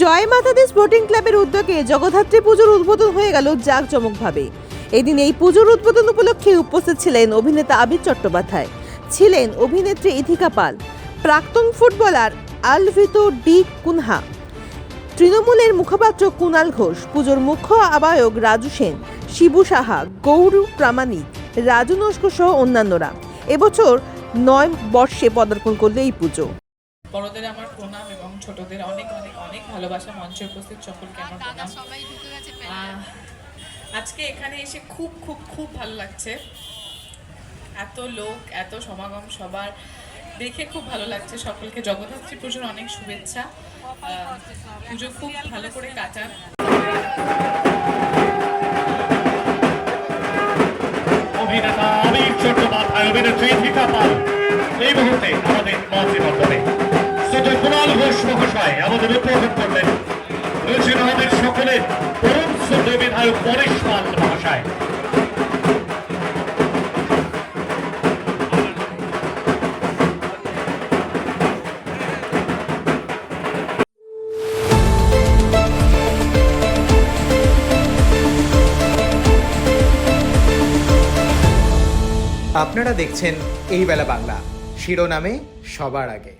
জয় মাতাদি sporting ক্লাবের উদ্যোগে জগদ্ধাত্রী পুজোর উদ্বোধন হয়ে গেল জাঁকজমকভাবে। এদিন এই পুজোর উদ্বোধন উপলক্ষে উপস্থিত ছিলেন অভিনেতা আবির চট্টোপাধ্যায়, ছিলেন অভিনেত্রী ইথিকা পাল, প্রাক্তন ফুটবলার আলভিতো ডি কুনহা, তৃণমূলের মুখপাত্র কুনাল ঘোষ, পুজোর মুখ্য আবায়ক রাজু সেন, শিবু সাহা, গৌরু প্রামাণিক, রাজু নস্কর সহ অন্যান্যরা। এবছর নয় বর্ষে পদার্পণ করল এই পুজো। বড়দের আমার প্রণাম এবং ছোটদের অনেক অনেক অনেক ভালোবাসা। মঞ্চে উপস্থিত সকলকে আমার প্রণাম। আজকে এখানে এসে খুব খুব খুব ভালো লাগছে। এত লোক এত সমাগম সবার দেখে খুব ভালো লাগছে সকলকে। জগদ্ধাত্রী পুজোর অনেক শুভেচ্ছা। পুজো খুব ভালো করে কাটান। অভিনেতা আবির চট্টোপাধ্যায় অভিনেত্রী দীপিকা পাল। এই মুহূর্তে আমাদের মঞ্চে বর্তমানে কুণাল ঘোষ মহাশয়, আমাদের করলেন। রয়েছেন আমাদের সকলের বিধায়ক পরেশ পাল মহাশয়। আপনারা দেখছেন এই বেলা বাংলা। শিরোনামে সবার আগে।